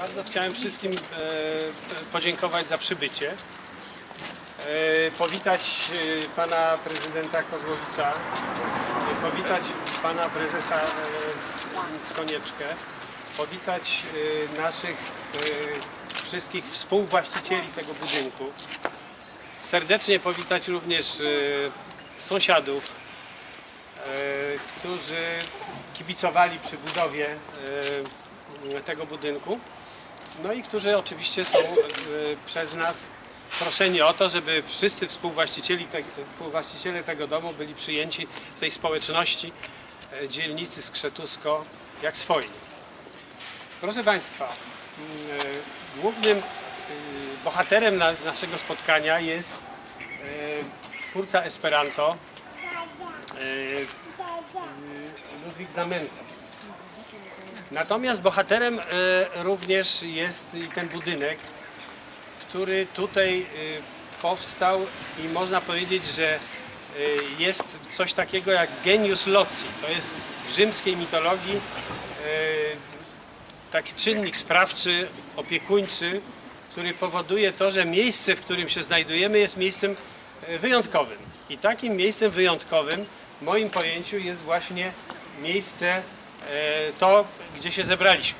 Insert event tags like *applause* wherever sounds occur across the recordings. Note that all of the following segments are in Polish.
Bardzo chciałem wszystkim e, podziękować za przybycie. E, powitać e, pana prezydenta Kozłowicza, e, powitać pana prezesa e, z, Konieczkę, powitać e, naszych e, wszystkich współwłaścicieli tego budynku. Serdecznie powitać również e, sąsiadów, e, którzy kibicowali przy budowie e, tego budynku. No i którzy oczywiście są przez nas proszeni o to, żeby wszyscy współwłaścicieli współwłaściciele tego domu byli przyjęci w tej społeczności dzielnicy Skrzetusko jak swoi. Proszę Państwa, głównym bohaterem na, naszego spotkania jest e, twórca Esperanto e, e, Ludwik Zamenhof. Natomiast bohaterem e, również jest i ten budynek, który tutaj e, powstał i można powiedzieć, że e, jest coś takiego jak genius loci. To jest w rzymskiej mitologii e, taki czynnik sprawczy, opiekuńczy, który powoduje to, że miejsce, w którym się znajdujemy, jest miejscem e, wyjątkowym. I takim miejscem wyjątkowym w moim pojęciu jest właśnie miejsce e, to, gdzie się zebraliśmy.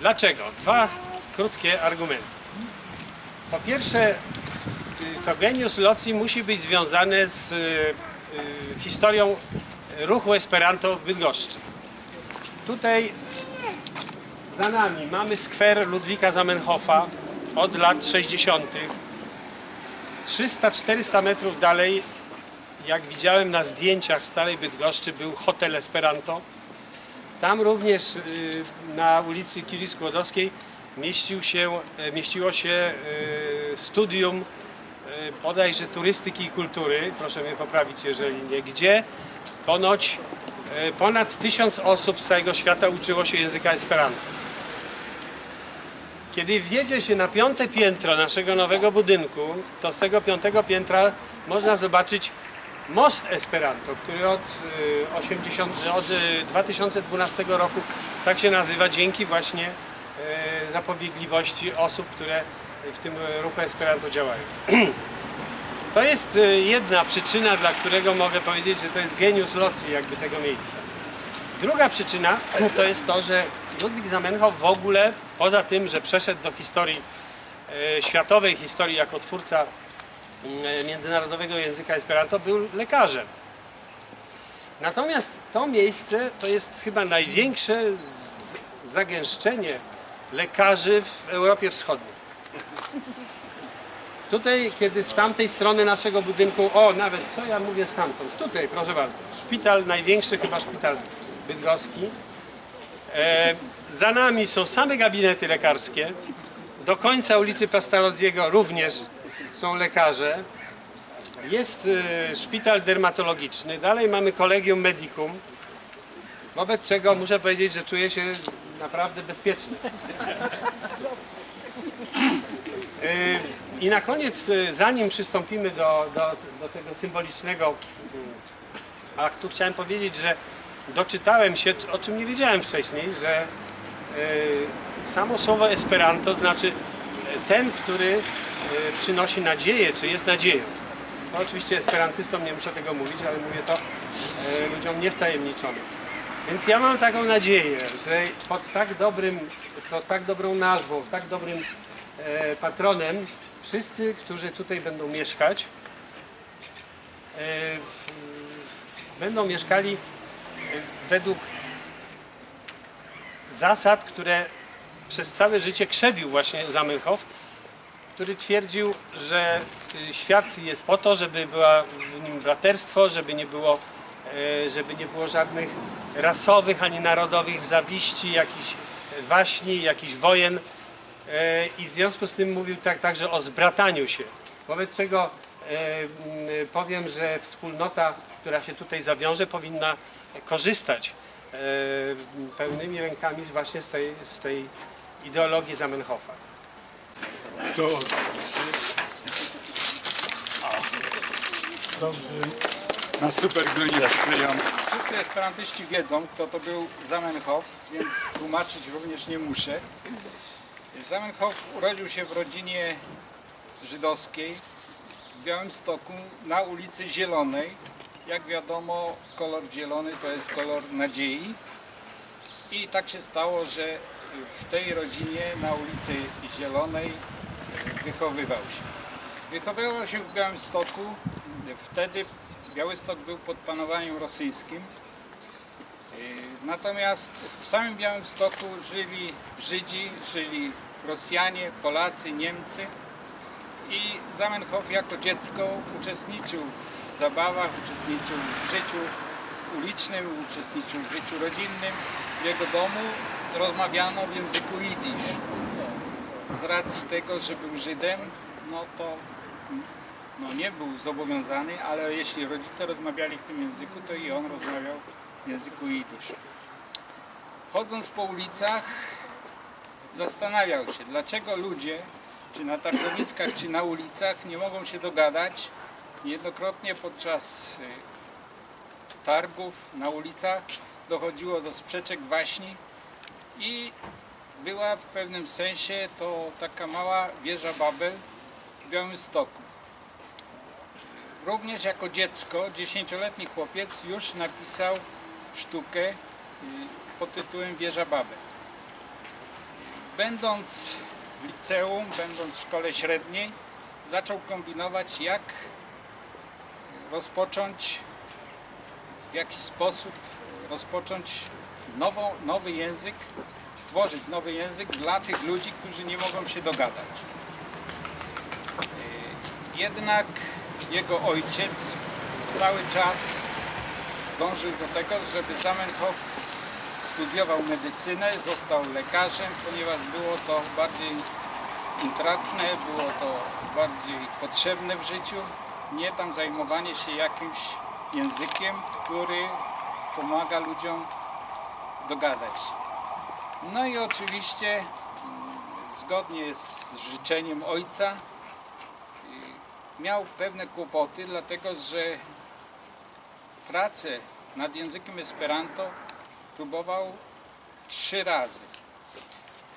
Dlaczego? Dwa krótkie argumenty. Po pierwsze, y, to genius loci musi być związane z y, y, historią ruchu Esperanto w Bydgoszczy. Tutaj za nami mamy skwer Ludwika Zamenhofa od lat 60. 300-400 metrów dalej, jak widziałem na zdjęciach Starej Bydgoszczy, był hotel Esperanto. Tam również y, na ulicy Kili Skłodowskiej mieścił się, e, mieściło się y, studium y, bodajże turystyki i kultury, proszę mnie poprawić jeżeli nie, gdzie ponoć ponad tysiąc osób z całego świata uczyło się języka Esperanto. Kiedy wjedzie się na piąte piętro naszego nowego budynku, to z tego piątego piętra można zobaczyć most Esperanto, który od, y, 80, od y, 2012 roku tak się nazywa dzięki właśnie y, zapobiegliwości osób, które w tym ruchu Esperanto działają. *clears throat* To jest y, jedna przyczyna, dla którego mogę powiedzieć, że to jest genius loci jakby tego miejsca. Druga przyczyna *clears throat* to jest to, że Ludwik Zamenhof w ogóle, poza tym, że przeszedł do historii, e, światowej historii jako twórca e, międzynarodowego języka Esperanto, był lekarzem. Natomiast to miejsce to jest chyba największe zagęszczenie lekarzy w Europie Wschodniej. Tutaj, kiedy z tamtej strony naszego budynku, o nawet co ja mówię stamtąd, tutaj proszę bardzo, szpital, największy chyba szpital bydgoski. E, za nami są same gabinety lekarskie. Do końca ulicy Pastalozziego również są lekarze. Jest e, szpital dermatologiczny, dalej mamy kolegium medicum, wobec czego muszę powiedzieć, że czuję się naprawdę bezpieczny. E, I na koniec, e, zanim przystąpimy do, do, do tego symbolicznego aktu, chciałem powiedzieć, że doczytałem się, o czym nie wiedziałem wcześniej, że e, samo słowo Esperanto znaczy e, ten, który e, przynosi nadzieję, czy jest nadzieją. No, oczywiście esperantystom nie muszę tego mówić, ale mówię to e, ludziom niewtajemniczonym. Więc ja mam taką nadzieję, że pod tak dobrym, pod tak dobrą nazwą, z tak dobrym patronem, wszyscy, którzy tutaj będą mieszkać, będą mieszkali według zasad, które przez całe życie krzewił właśnie Zamenhof, który twierdził, że y, świat jest po to, żeby była w nim braterstwo, żeby nie było, e, żeby nie było żadnych rasowych ani narodowych zawiści, jakichś waśni, jakichś wojen. E, I w związku z tym mówił tak, także o zbrataniu się. Wobec czego e, powiem, że wspólnota, która się tutaj zawiąże, powinna korzystać e, pełnymi rękami z- właśnie z tej, z tej ideologii Zamenhofa. To... na superglunie przyklejony. Wszyscy esperantyści wiedzą, kto to był Zamenhof, więc tłumaczyć również nie muszę. Zamenhof urodził się w rodzinie żydowskiej w Białymstoku na ulicy Zielonej. Jak wiadomo, kolor zielony to jest kolor nadziei. I tak się stało, że w tej rodzinie na ulicy Zielonej wychowywał się. Wychowywał się w Białymstoku. Wtedy Białystok był pod panowaniem rosyjskim. Yy, Natomiast w samym Białymstoku żyli Żydzi, żyli Rosjanie, Polacy, Niemcy. I Zamenhof jako dziecko uczestniczył w zabawach, uczestniczył w życiu ulicznym, uczestniczył w życiu rodzinnym. W jego domu rozmawiano w języku jidysz. Z racji tego, że był Żydem, no to no nie był zobowiązany, ale jeśli rodzice rozmawiali w tym języku, to i on rozmawiał w języku jidysz. Chodząc po ulicach, zastanawiał się, dlaczego ludzie, czy na targowiskach, czy na ulicach, nie mogą się dogadać. Niejednokrotnie podczas y, targów na ulicach dochodziło do sprzeczek waśni i była w pewnym sensie to taka mała wieża Babel w Białymstoku. Również jako dziecko, dziesięcioletni chłopiec już napisał sztukę y, pod tytułem Wieża Babel. Będąc w liceum, będąc w szkole średniej, zaczął kombinować jak rozpocząć w jakiś sposób rozpocząć nowy język, stworzyć nowy język dla tych ludzi, którzy nie mogą się dogadać. Yy, Jednak jego ojciec cały czas dążył do tego, żeby Zamenhof studiował medycynę, został lekarzem, ponieważ było to bardziej intratne, było to bardziej potrzebne w życiu, nie tam zajmowanie się jakimś językiem, który pomaga ludziom dogadać. No i oczywiście zgodnie z życzeniem ojca miał pewne kłopoty, dlatego że pracę nad językiem Esperanto próbował trzy razy.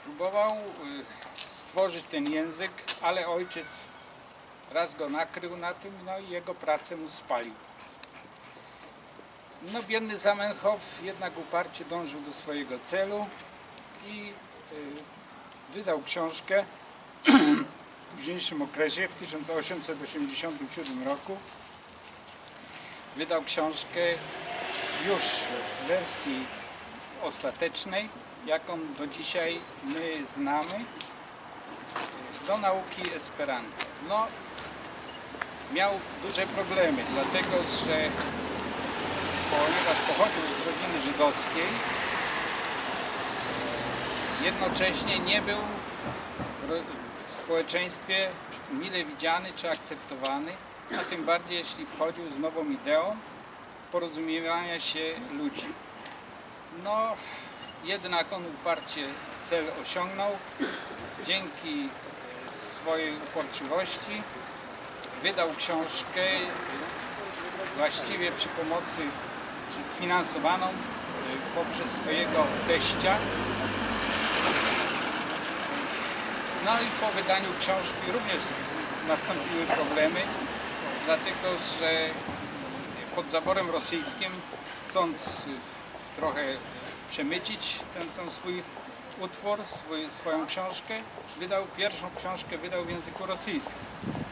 Próbował y, stworzyć ten język, ale ojciec raz go nakrył na tym, no i jego pracę mu spalił. No biedny Zamenhof jednak uparcie dążył do swojego celu i y, wydał książkę *clears throat* w późniejszym okresie, w 1887 roku. Wydał książkę już w wersji ostatecznej, jaką do dzisiaj my znamy, y, do nauki Esperanto. No, miał duże problemy, dlatego że ponieważ pochodził z rodziny żydowskiej, jednocześnie nie był w społeczeństwie mile widziany czy akceptowany, a tym bardziej jeśli wchodził z nową ideą porozumiewania się ludzi. No, jednak on uparcie cel osiągnął dzięki e, swojej uporczywości. Wydał książkę właściwie przy pomocy, czy sfinansowaną y, poprzez swojego teścia. No i po wydaniu książki również nastąpiły problemy, dlatego że pod zaborem rosyjskim, chcąc y, trochę przemycić ten, ten swój utwór, swój, swoją książkę, wydał pierwszą książkę wydał w języku rosyjskim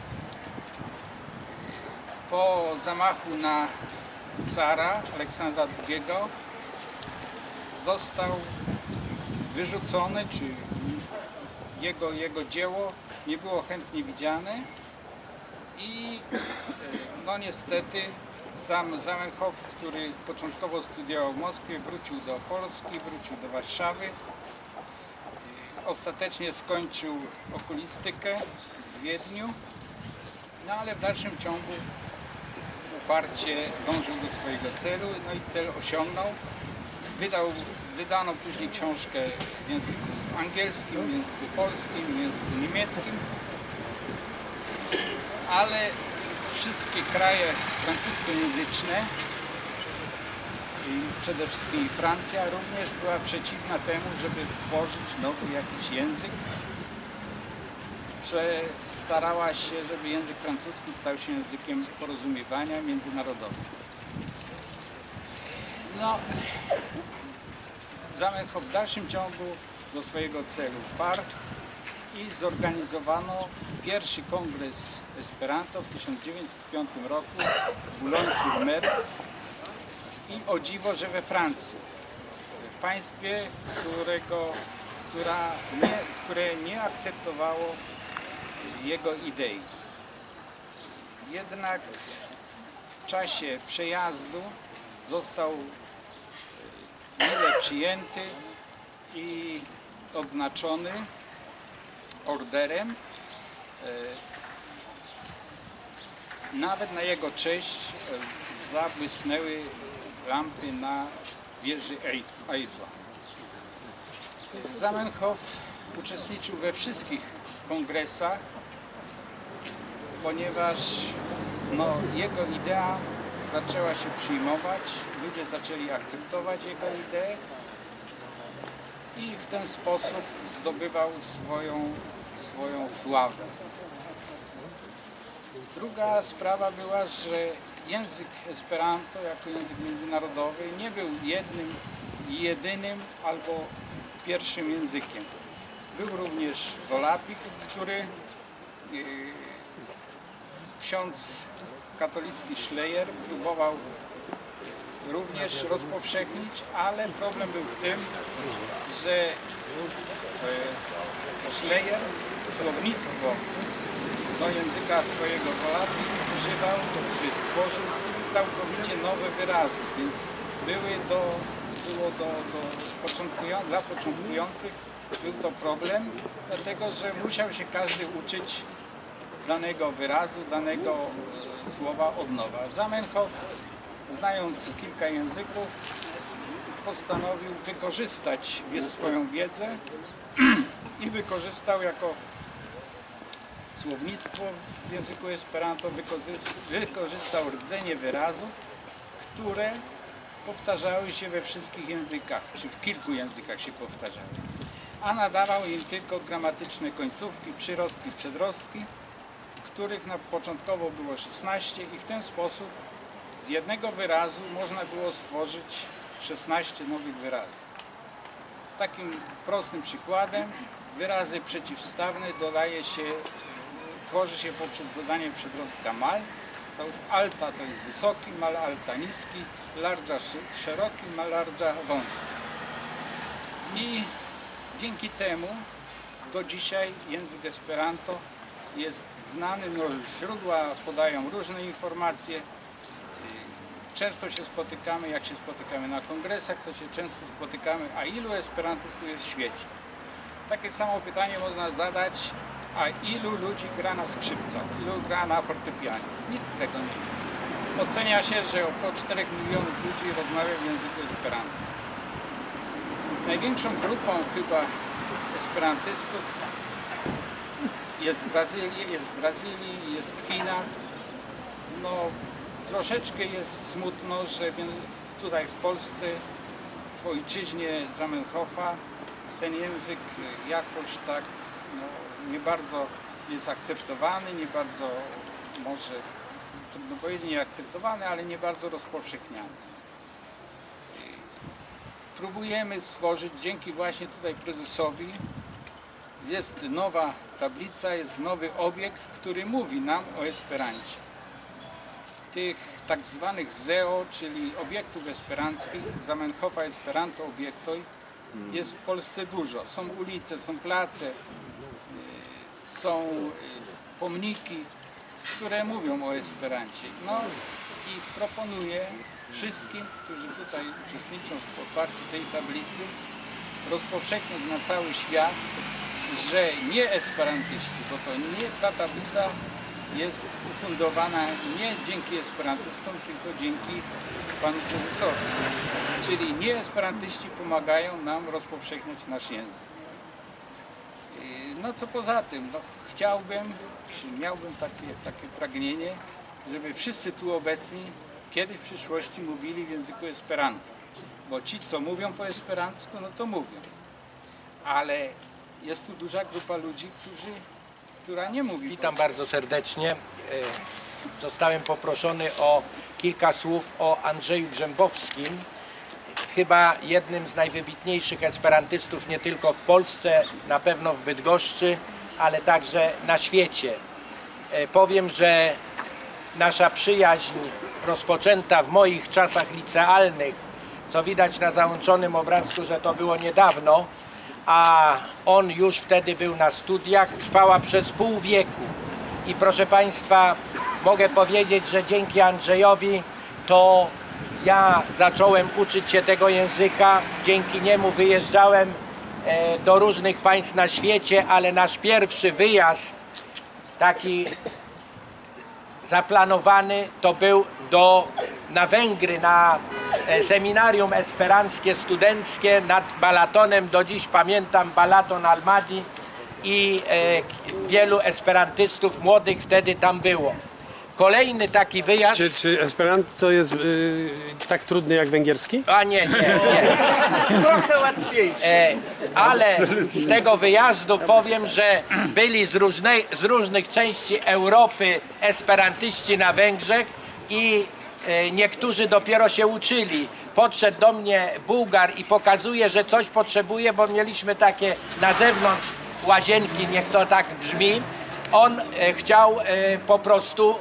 po zamachu na cara Aleksandra II został wyrzucony, czy jego, jego dzieło nie było chętnie widziane i e, no niestety sam Zamenhof, który początkowo studiował w Moskwie, wrócił do Polski, wrócił do Warszawy. E, Ostatecznie skończył okulistykę w Wiedniu, no ale w dalszym ciągu uparcie dążył do swojego celu, no i cel osiągnął. Wydał, wydano później książkę w języku angielskim, w języku polskim, w języku niemieckim, ale wszystkie kraje francuskojęzyczne i przede wszystkim Francja również była przeciwna temu, żeby tworzyć nowy jakiś język. Starała się, żeby język francuski stał się językiem porozumiewania międzynarodowego. No, Zamenhof w dalszym ciągu do swojego celu parł i zorganizowano pierwszy kongres Esperanto w 1905 roku w Boulogne-sur-Mer i o dziwo, że we Francji, w państwie, którego, która nie, które nie akceptowało jego idei. Jednak w czasie przejazdu został e, mile przyjęty i odznaczony orderem. E, Nawet na jego cześć e, zabłysnęły lampy na wieży Eif- Eiffla. Zamenhof uczestniczył we wszystkich kongresach, ponieważ no, jego idea zaczęła się przyjmować, ludzie zaczęli akceptować jego ideę i w ten sposób zdobywał swoją, swoją sławę. Druga sprawa była, że język Esperanto jako język międzynarodowy nie był jednym jedynym albo pierwszym językiem. Był również Volapik, który yy, ksiądz katolicki Schleyer próbował również rozpowszechnić, ale problem był w tym, że w Schleyer słownictwo do języka swojego Volapik używał, czy stworzył całkowicie nowe wyrazy, więc były do, było do, do początkują, dla początkujących był to problem, dlatego że musiał się każdy uczyć danego wyrazu, danego słowa od nowa. Zamenhof, znając kilka języków, postanowił wykorzystać swoją wiedzę i wykorzystał jako słownictwo w języku Esperanto, wykorzy- wykorzystał rdzenie wyrazów, które powtarzały się we wszystkich językach, czy w kilku językach się powtarzały, a nadawał im tylko gramatyczne końcówki, przyrostki, przedrostki, których na początkowo było 16 i w ten sposób z jednego wyrazu można było stworzyć 16 nowych wyrazów. Takim prostym przykładem wyrazy przeciwstawne dodaje się, tworzy się poprzez dodanie przedrostka mal. Alta to jest wysoki, mal alta niski, larga szeroki, mal larga wąski. I dzięki temu do dzisiaj język Esperanto jest znany, no, źródła podają różne informacje. Często się spotykamy, jak się spotykamy na kongresach, to się często spotykamy, a ilu esperantystów jest w świecie? Takie samo pytanie można zadać, a ilu ludzi gra na skrzypcach, ilu gra na fortepianie? Nikt tego nie wie. Ocenia się, że około 4 milionów ludzi rozmawia w języku esperanto. Największą grupą chyba esperantystów jest w Brazylii, jest w Brazylii, jest w Chinach. No, troszeczkę jest smutno, że tutaj w Polsce, w ojczyźnie Zamenhofa, ten język jakoś tak no, nie bardzo jest akceptowany, nie bardzo może, trudno powiedzieć, nie akceptowany, ale nie bardzo rozpowszechniany. Próbujemy stworzyć dzięki właśnie tutaj prezesowi jest nowa tablica, jest nowy obiekt, który mówi nam o Esperancie. Tych tak zwanych ZEO, czyli obiektów esperanckich, Zamenhofa Esperanto Obiektoj, jest w Polsce dużo. Są ulice, są place, y, są y, pomniki, które mówią o Esperancie. No i proponuję wszystkim, którzy tutaj uczestniczą w otwarciu tej tablicy, rozpowszechnić na cały świat, że nie esperantyści, bo to nie ta tablica jest ufundowana nie dzięki esperantystom, tylko dzięki panu prezesowi. Czyli nie esperantyści pomagają nam rozpowszechniać nasz język. No co poza tym, no, chciałbym, miałbym takie, takie pragnienie, żeby wszyscy tu obecni kiedyś w przyszłości mówili w języku Esperanto. Bo ci, co mówią po esperancku, no to mówią. Ale jest tu duża grupa ludzi, którzy, która nie mówi Witam bardzo serdecznie. E, Zostałem poproszony o kilka słów o Andrzeju Grzębowskim. Chyba jednym z najwybitniejszych esperantystów nie tylko w Polsce, na pewno w Bydgoszczy, ale także na świecie. E, Powiem, że nasza przyjaźń rozpoczęta w moich czasach licealnych, co widać na załączonym obrazku, że to było niedawno, a on już wtedy był na studiach, trwała przez pół wieku. I proszę Państwa, mogę powiedzieć, że dzięki Andrzejowi to ja zacząłem uczyć się tego języka, dzięki niemu wyjeżdżałem e, do różnych państw na świecie, ale nasz pierwszy wyjazd taki zaplanowany to był do, na Węgry, na seminarium esperanckie, studenckie nad Balatonem. Do dziś pamiętam Balaton Almadi i e, wielu esperantystów młodych wtedy tam było. Kolejny taki wyjazd... Czy, czy Esperanto jest y, tak trudny jak węgierski? A nie, nie, nie. Trochę łatwiejsze. E, ale z tego wyjazdu powiem, że byli z, różnej, z różnych części Europy esperantyści na Węgrzech i e, niektórzy dopiero się uczyli. Podszedł do mnie Bułgar i pokazuje, że coś potrzebuje, bo mieliśmy takie na zewnątrz łazienki, niech to tak brzmi. On e, chciał e, po prostu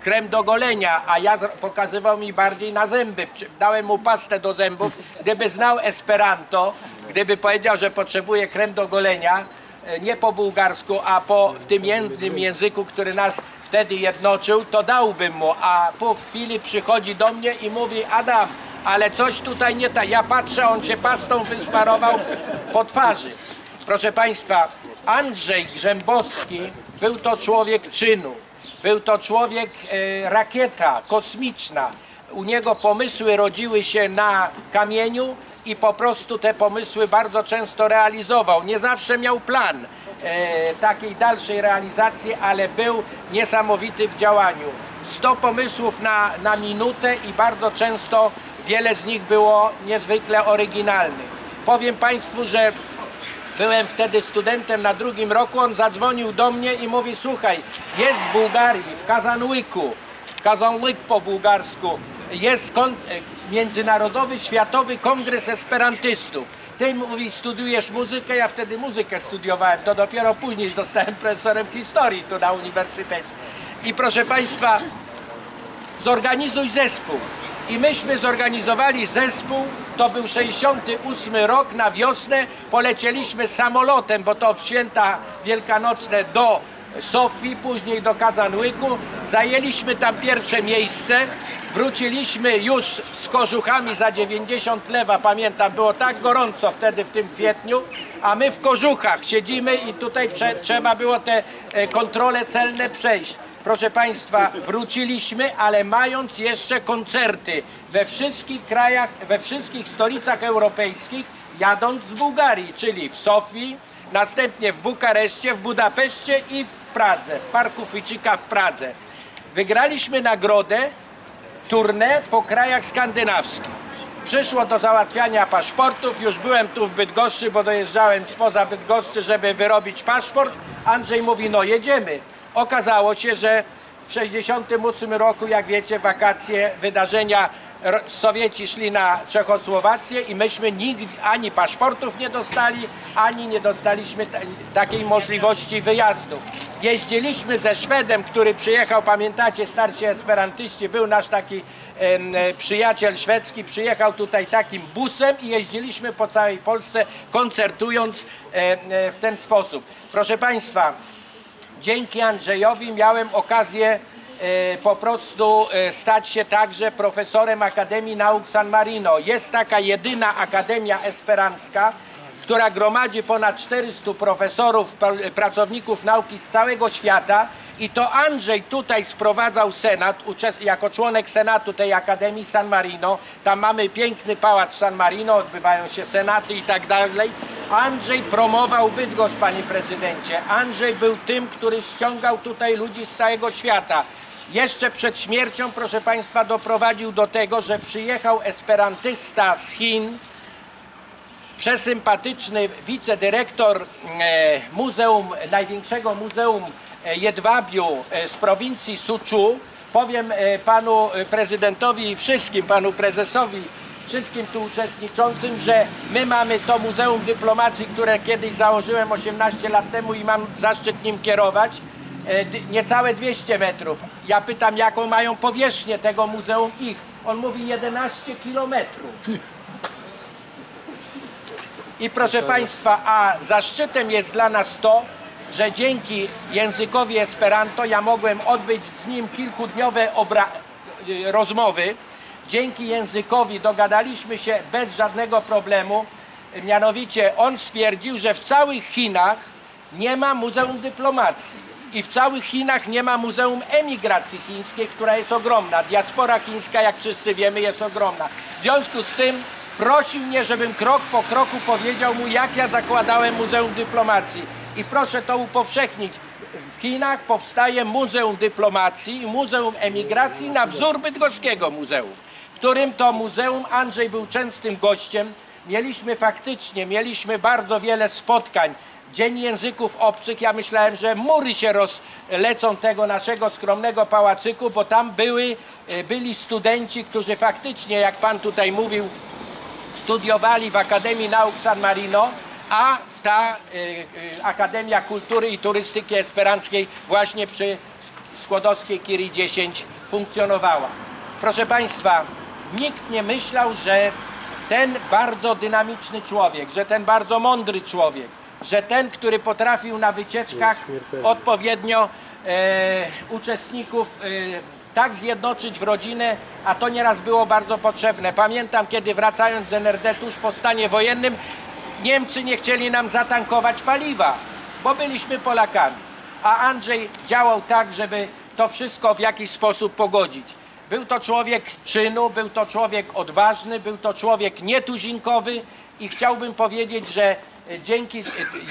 krem do golenia, a ja pokazywał mi bardziej na zęby. Dałem mu pastę do zębów. Gdyby znał Esperanto, gdyby powiedział, że potrzebuje krem do golenia, e, nie po bułgarsku, a po w tym jednym języku, który nas wtedy jednoczył, to dałbym mu. A po chwili przychodzi do mnie i mówi, Adam, ale coś tutaj nie tak. Ja patrzę, on się pastą wysmarował po twarzy. Proszę Państwa, Andrzej Grzębowski był to człowiek czynu. Był to człowiek e, rakieta kosmiczna. U niego pomysły rodziły się na kamieniu i po prostu te pomysły bardzo często realizował. Nie zawsze miał plan takiej dalszej realizacji, ale był niesamowity w działaniu. 100 pomysłów na, na minutę i bardzo często wiele z nich było niezwykle oryginalnych. Powiem Państwu, że Byłem wtedy studentem na drugim roku, on zadzwonił do mnie i mówi, słuchaj, jest w Bułgarii, w Kazanłyku, Kazanłyk po bułgarsku, jest e, Międzynarodowy Światowy Kongres Esperantystów. Ty mówi, studiujesz muzykę, ja wtedy muzykę studiowałem, to dopiero później zostałem profesorem historii tu na uniwersytecie. I proszę Państwa, zorganizuj zespół. I myśmy zorganizowali zespół, to był 68 rok, na wiosnę polecieliśmy samolotem, bo to w święta wielkanocne do Sofii, później do Kazanłyku. Zajęliśmy tam pierwsze miejsce, wróciliśmy już z kożuchami za 90 lewa, pamiętam, było tak gorąco wtedy w tym kwietniu, a my w kożuchach siedzimy i tutaj trzeba było te e, kontrole celne przejść. Proszę Państwa, wróciliśmy, ale mając jeszcze koncerty we wszystkich krajach, we wszystkich stolicach europejskich, jadąc z Bułgarii, czyli w Sofii, następnie w Bukareszcie, w Budapeszcie i w Pradze, w Parku Ficzyka w Pradze. Wygraliśmy nagrodę turnę po krajach skandynawskich. Przyszło do załatwiania paszportów, już byłem tu w Bydgoszczy, bo dojeżdżałem spoza Bydgoszczy, żeby wyrobić paszport. Andrzej mówi, no jedziemy. Okazało się, że w 68 roku, jak wiecie, wakacje, wydarzenia, Sowieci szli na Czechosłowację i myśmy nigdy ani paszportów nie dostali, ani nie dostaliśmy ta- takiej możliwości wyjazdu. Jeździliśmy ze Szwedem, który przyjechał, pamiętacie, starsi esperantyści, był nasz taki e, przyjaciel szwedzki, przyjechał tutaj takim busem i jeździliśmy po całej Polsce, koncertując e, e, w ten sposób. Proszę Państwa, dzięki Andrzejowi miałem okazję po prostu stać się także profesorem Akademii Nauk San Marino. Jest taka jedyna akademia esperancka, która gromadzi ponad 400 profesorów, pra- pracowników nauki z całego świata i to Andrzej tutaj sprowadzał Senat, jako członek Senatu tej Akademii San Marino. Tam mamy piękny pałac w San Marino, odbywają się senaty i tak dalej. Andrzej promował Bydgoszcz, panie prezydencie. Andrzej był tym, który ściągał tutaj ludzi z całego świata. jeszcze przed śmiercią, proszę Państwa, doprowadził do tego, że przyjechał esperantysta z Chin, przesympatyczny wicedyrektor e, muzeum, największego muzeum e, Jedwabiu e, z prowincji Suczu. Powiem panu prezydentowi i wszystkim, panu prezesowi, wszystkim tu uczestniczącym, że my mamy to Muzeum Dyplomacji, które kiedyś założyłem 18 lat temu i mam zaszczyt nim kierować. Niecałe 200 metrów. Ja pytam, jaką mają powierzchnię tego muzeum ich. On mówi 11 kilometrów. I proszę Państwa, a zaszczytem jest dla nas to, że dzięki językowi Esperanto ja mogłem odbyć z nim kilkudniowe y, rozmowy. Dzięki językowi dogadaliśmy się bez żadnego problemu. Mianowicie on stwierdził, że w całych Chinach nie ma Muzeum Dyplomacji i w całych Chinach nie ma Muzeum Emigracji Chińskiej, która jest ogromna. Diaspora chińska, jak wszyscy wiemy, jest ogromna. W związku z tym prosił mnie, żebym krok po kroku powiedział mu, jak ja zakładałem Muzeum Dyplomacji. I proszę to upowszechnić. W Chinach powstaje Muzeum Dyplomacji i Muzeum Emigracji na wzór bydgoskiego muzeum, w którym to muzeum Andrzej był częstym gościem. Mieliśmy faktycznie, mieliśmy bardzo wiele spotkań. Dzień Języków Obcych, ja myślałem, że mury się rozlecą tego naszego skromnego pałacyku, bo tam były, e, byli studenci, którzy faktycznie, jak pan tutaj mówił, studiowali w Akademii Nauk San Marino, a ta y, y, Akademia Kultury i Turystyki Esperanckiej właśnie przy Skłodowskiej Curie 10 funkcjonowała. Proszę Państwa, nikt nie myślał, że ten bardzo dynamiczny człowiek, że ten bardzo mądry człowiek, że ten, który potrafił na wycieczkach odpowiednio e, uczestników e, tak zjednoczyć w rodzinę, a to nieraz było bardzo potrzebne. Pamiętam, kiedy wracając z NRD tuż po stanie wojennym, Niemcy nie chcieli nam zatankować paliwa, bo byliśmy Polakami. A Andrzej działał tak, żeby to wszystko w jakiś sposób pogodzić. Był to człowiek czynu, był to człowiek odważny, był to człowiek nietuzinkowy i chciałbym powiedzieć, że e, dzięki e,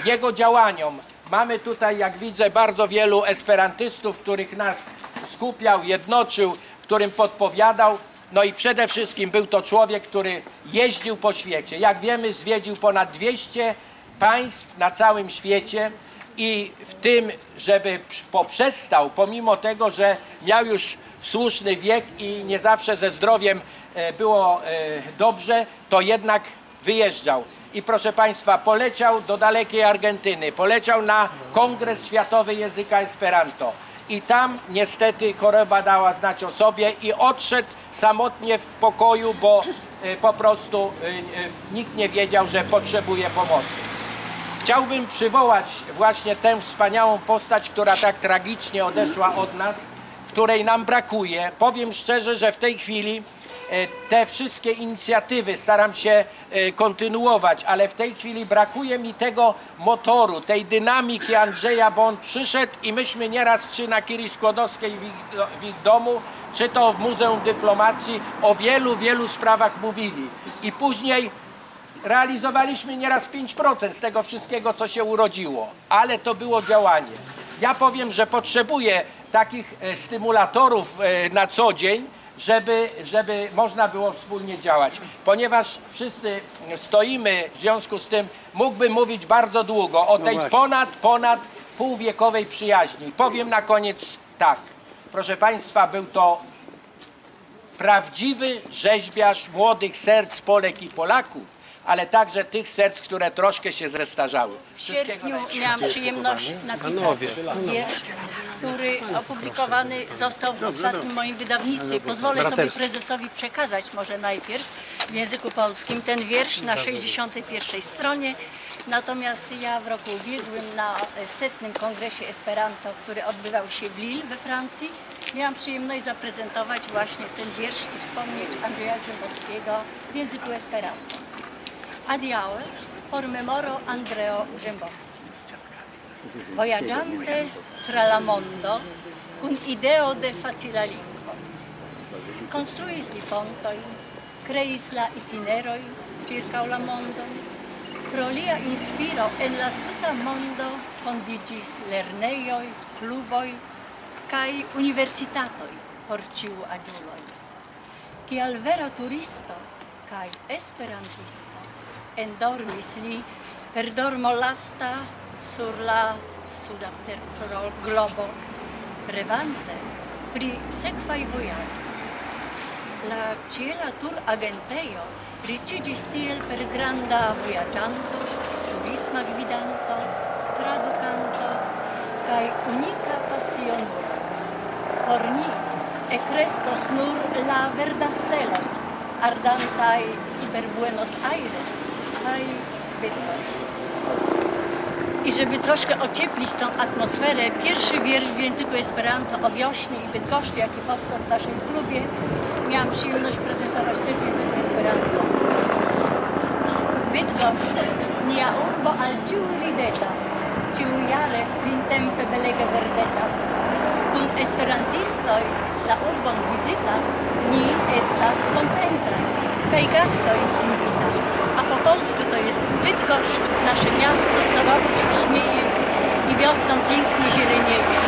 jego działaniom mamy tutaj, jak widzę, bardzo wielu esperantystów, których nas skupiał, jednoczył, którym podpowiadał. No i przede wszystkim był to człowiek, który jeździł po świecie. Jak wiemy, zwiedził ponad 200 państw na całym świecie i w tym, żeby poprzestał, pomimo tego, że miał już słuszny wiek i nie zawsze ze zdrowiem e, było e, dobrze, to jednak wyjeżdżał. I proszę Państwa, poleciał do dalekiej Argentyny, poleciał na Kongres Światowy Języka Esperanto. I tam niestety choroba dała znać o sobie i odszedł samotnie w pokoju, bo e, po prostu e, e, nikt nie wiedział, że potrzebuje pomocy. Chciałbym przywołać właśnie tę wspaniałą postać, która tak tragicznie odeszła od nas, której nam brakuje. Powiem szczerze, że w tej chwili te wszystkie inicjatywy staram się e, kontynuować, ale w tej chwili brakuje mi tego motoru, tej dynamiki Andrzeja, bo on przyszedł i myśmy nieraz czy na Kiri Skłodowskiej w ich, w ich domu, czy to w Muzeum Dyplomacji o wielu, wielu sprawach mówili. I później realizowaliśmy nieraz 5% z tego wszystkiego, co się urodziło, ale to było działanie. Ja powiem, że potrzebuję takich e, stymulatorów e, na co dzień, żeby, żeby można było wspólnie działać. Ponieważ wszyscy stoimy, w związku z tym mógłbym mówić bardzo długo o tej ponad, ponad półwiekowej przyjaźni. Powiem na koniec tak. Proszę Państwa, był to prawdziwy rzeźbiarz młodych serc Polek i Polaków, ale także tych serc, które troszkę się zestarzały. W Wszystkiego sierpniu najlepszego. miałam przyjemność napisać wiersz, który opublikowany został w ostatnim moim wydawnictwie. Pozwolę sobie prezesowi przekazać może najpierw w języku polskim ten wiersz na 61 stronie. Natomiast ja w roku ubiegłym na setnym kongresie Esperanto, który odbywał się w Lille we Francji, miałam przyjemność zaprezentować właśnie ten wiersz i wspomnieć Andrzeja Grzybowskiego w języku Esperanto. Adiaue por memoro Andreo Grzębowski. Voyagiante tra la mondo cum ideo de facila lingua. Construis li pontoi, creis la itineroi circa la mondo. Pro lia inspiro en la tuta mondo fondigis lerneioi, kluboi, kai universitatoj por ciu aĝuloj. Kiel vera turisto kaj esperantisto endormis li per dormo lasta sur la suda globo revante pri sekvaj vojaĝoj. La ciela tur agentejo riĉiĝis tiel per granda vojaĝanto, turisma gvidanto, tradukanto kaj unika pasionulo. Por ni ekrestos nur la verda stelo, ardantaj super Buenos Aires kaj Bydgoszcz. I żeby troszkę ocieplić tą atmosferę, pierwszy wiersz w języku Esperanto o wiośnie i Bydgoszczy, jaki powstał w naszym klubie, miałam przyjemność prezentować też w języku Esperanto. Bydgoszcz, nia urbo al ridetas, ciu jare printempe belega verdetas. Kun esperantistoj la urbon visitas, ni estas kontenta, kaj gastoj invitas. A po polsku to jest Bydgoszcz, nasze miasto, co wokół się śmieje i wiosną pięknie zielenieje.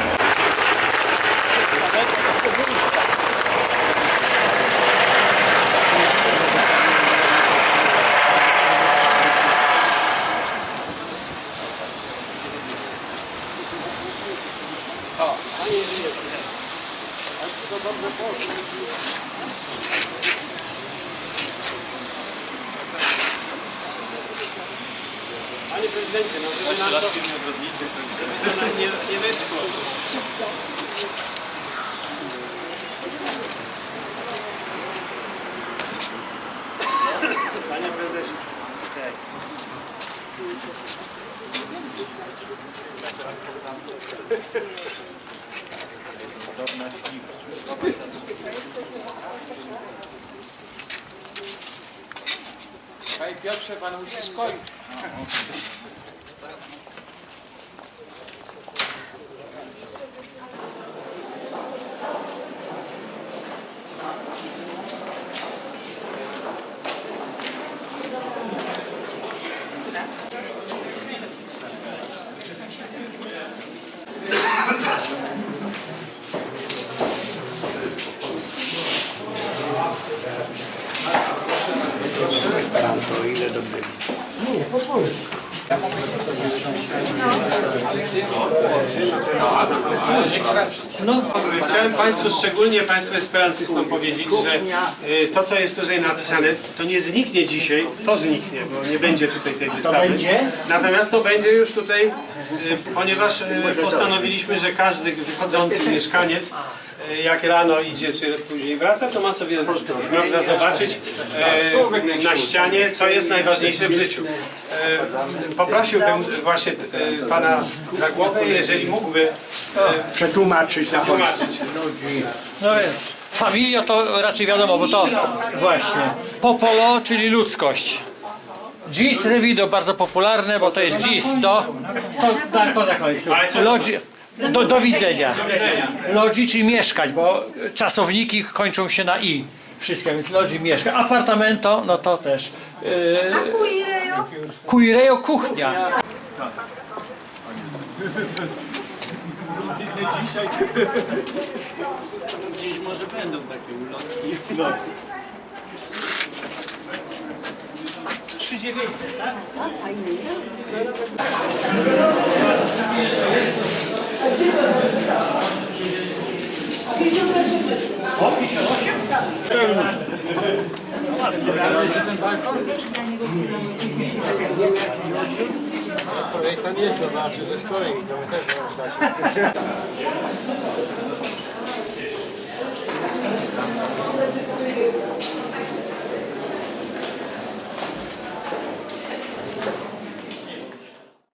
Panie prezydencie, no żeby nam to, żeby to nam nie, nie wyschło. Panie prezesie. Tak. Panie Piotrze, pan musi skończyć. esperanto, ile dobrego. Chciałem Państwu, szczególnie Państwu esperantystom powiedzieć, że y, to co jest tutaj napisane, to nie zniknie dzisiaj, to zniknie, bo nie będzie tutaj tej wystawy. Natomiast to będzie już tutaj, y, ponieważ y, postanowiliśmy, że każdy wychodzący mieszkaniec jak rano idzie, czy później wraca, to ma sobie można zobaczyć e, na ścianie, co jest najważniejsze w życiu. E, poprosiłbym właśnie e, pana za głowę, jeżeli mógłby e, przetłumaczyć na polski. No jest. Familia to raczej wiadomo, bo to właśnie. Popolo, czyli ludzkość. Gis revido bardzo popularne, bo to jest gis do. To, tak, to na końcu. Ale co- Lodzi, do, do widzenia. Lodzi, czyli mieszkać, bo czasowniki kończą się na i. Wszystkie, więc lodzi mieszka. Apartamento, no to też. Yy, Kuireo kuchnia. Gdzieś może będą takie ulotki. Trzy dziewięćset, tak? To nie są nasze ze stoi, to my też możemy stać.